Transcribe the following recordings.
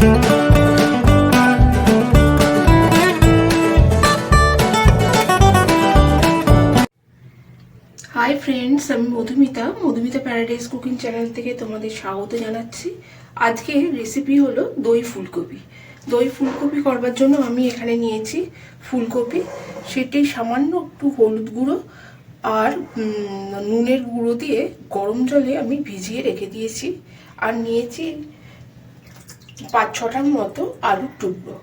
High friends আমি Madhumita Madhumita paradise cooking channel থেকে তোমাদের স্বাগত জানাচ্ছি। আজকে রেসিপি হলো দই ফুলকপি। দই ফুলকপি করবার জন্য আমি এখানে নিয়েছি ফুলকপি। সেটি সামান্য একটু হলুদ গুঁড়ো আর নুনের গুঁড়ো দিয়ে গরম জলে আমি ভিজিয়ে রেখে দিয়েছি। আর নিয়েছি পাঁচ ছটার মতো আলুর টুকরো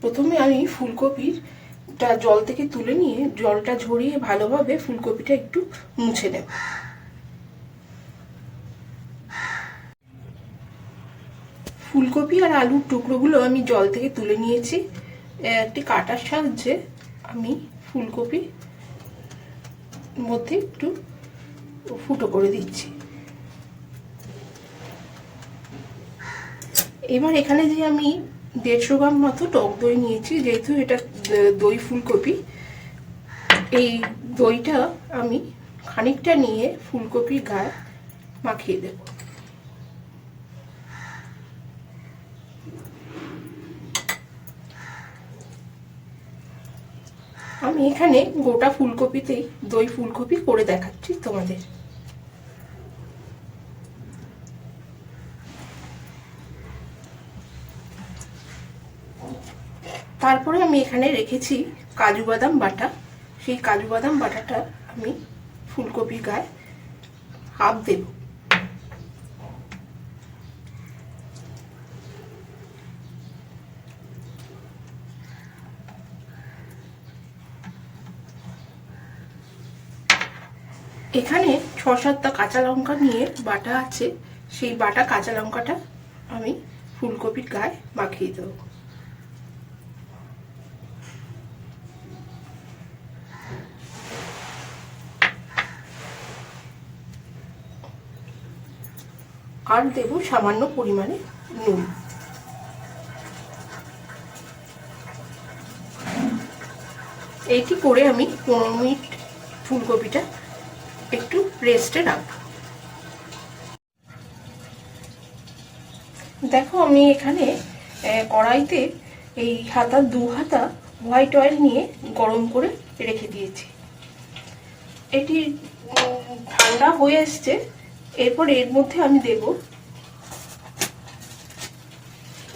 প্রথমে আমি ফুলকপিটা জল থেকে তুলে নিয়ে জলটা ঝরিয়ে ভালোভাবে ফুলকপিটা একটু মুছে নেব। ফুলকপি আর আলুর টুকরোগুলো আমি জল থেকে তুলে নিয়েছি। একটি কাটার সাহায্যে আমি ফুলকপি মধ্যে একটু ফুটো করে দিচ্ছি। এবার এখানে যে আমি দেড়শো গ্রাম মতো টক দই নিয়েছি, যেহেতু এটা দই ফুলকপি, এই দইটা আমি খানিকটা নিয়ে ফুলকপির গায়ে মাখিয়ে দেব। আমি এখানে গোটা ফুলকপিতেই দই ফুলকপি করে দেখাচ্ছি তোমাদের। তারপরে আমি এখানে রেখেছি কাজু বাদাম বাটা। সেই কাজু বাদাম বাটাটা আমি ফুলকপির গায়ে হাফ দেব। এখানে ছ সাতটা কাঁচা লঙ্কা নিয়ে বাটা আছে। সেই বাটা কাঁচা লঙ্কাটা আমি ফুলকপির গায়ে মাখিয়ে দেবো। আর দেব সামান্য পরিমাণে নুন। এইটি করে আমি পনেরো মিনিট ফুলকপিটা একটু রেস্টে রাখব। দেখো আমি এখানে কড়াইতে এই হাতা, দু হাতা হোয়াইট অয়েল নিয়ে গরম করে রেখে দিয়েছি। এটি ঠান্ডা হয়ে এসছে এরপর এর মধ্যে আমি দেব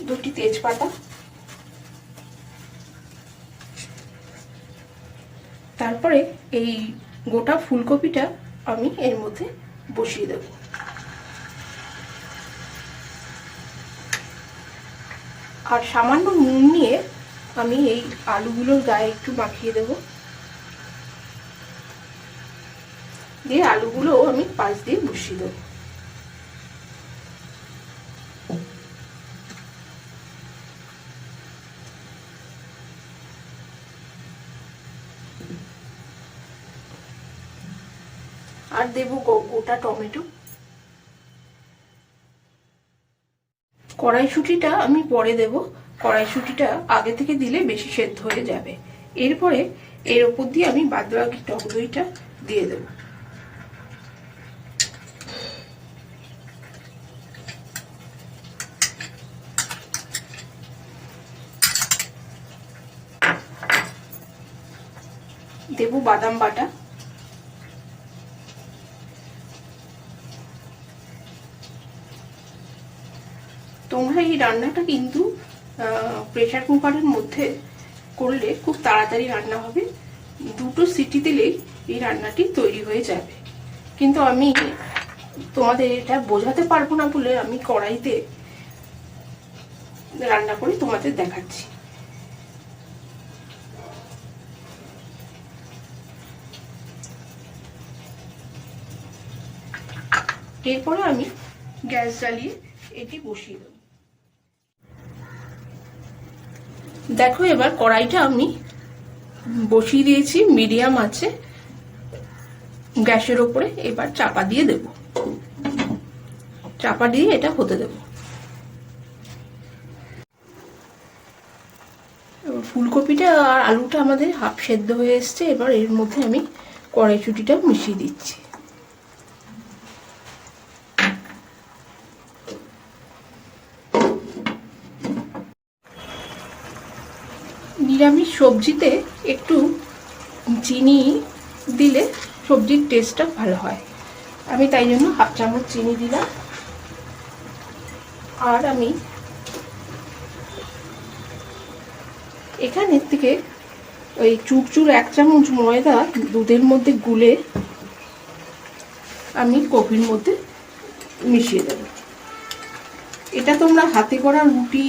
দুটি তেজপাতা। তারপরে এই গোটা ফুলকপিটা আমি এর মধ্যে বসিয়ে দেব। আর সামান্য নুন নিয়ে আমি এই আলুগুলোর গায়ে একটু মাখিয়ে দেবো। দিয়ে আলুগুলো আমি পাশ দিয়ে বসিয়ে দেবো। আর দেব গোটা টমেটো। কড়াইশুটিটা আমি পরে দেব। কড়াইশুটিটা আগে থেকে দিলে বেশি সেদ্ধ হয়ে যাবে। এরপরে এর ওপর দিয়ে আমি বাদবাকি টক দইটা দিয়ে দেবো। দেব বাদাম বাটা। তোমরা এই রান্নাটা কিন্তু প্রেশার কুকারের মধ্যে করলে খুব তাড়াতাড়ি রান্না হবে। দুটো সিটি দিলেই এই রান্নাটি তৈরি হয়ে যাবে। কিন্তু আমি তোমাদের এটা বোঝাতে পারব না বলে আমি কড়াইতে রান্না করে তোমাদের দেখাচ্ছি। এরপরে আমি গ্যাস জ্বালিয়ে এটি বসিয়ে দেব। দেখো এবার কড়াইটা আমি বসিয়ে দিয়েছি, মিডিয়াম আছে। গ্যাসের ওপরে এবার চাপা দিয়ে দেব। চাপা দিয়ে এটা হতে দেব। ফুলকপিটা আর আলুটা আমাদের হাফ সেদ্ধ হয়ে এসছে। এবার এর মধ্যে আমি কড়াইশুটিটা মিশিয়ে দিচ্ছি। সবজিতে একটু চিনি দিলে সবজির টেস্টটা ভালো হয়। আমি তাই জন্য হাফ চামচ চিনি দিলাম। আর আমি এখানের থেকে ওই চুরচুর এক চামচ ময়দা দুধের মধ্যে গুলে আমি কপির মধ্যে মিশিয়ে দেব। এটা তোমরা হাতে করা রুটি,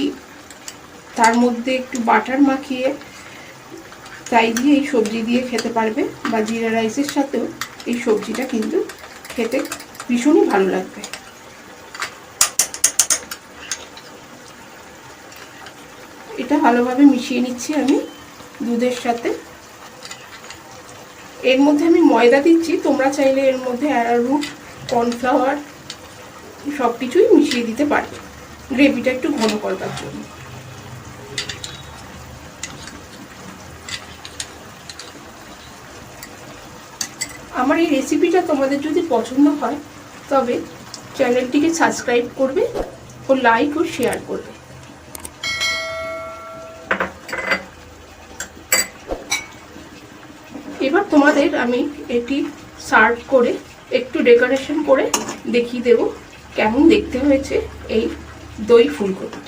তার মধ্যে একটু বাটার মাখিয়ে দিয়ে এই সবজি দিয়ে খেতে পারবে বা জিরা রাইসের সাথেও এই সবজিটা কিন্তু খেতে ভীষণই ভালো লাগবে। এটা ভালোভাবে মিশিয়ে নিচ্ছি আমি দুধের সাথে। এর মধ্যে আমি ময়দা দিচ্ছি, তোমরা চাইলে এর মধ্যে অ্যারারুট কর্নফ্লাওয়ার সব কিছুই মিশিয়ে দিতে পারবে। গ্রেভিটা একটু ঘন করবার জন্য। আমার এই রেসিপিটা তোমাদের যদি পছন্দ হয়, তবে চ্যানেলটিকে সাবস্ক্রাইব করবে ও লাইক ও শেয়ার করবে। এবার তোমাদের আমি এটি সার্ভ করে, একটু ডেকোরেশন করে দেখিয়ে দেব কেমন দেখতে হয়েছে এই দই ফুলকপি।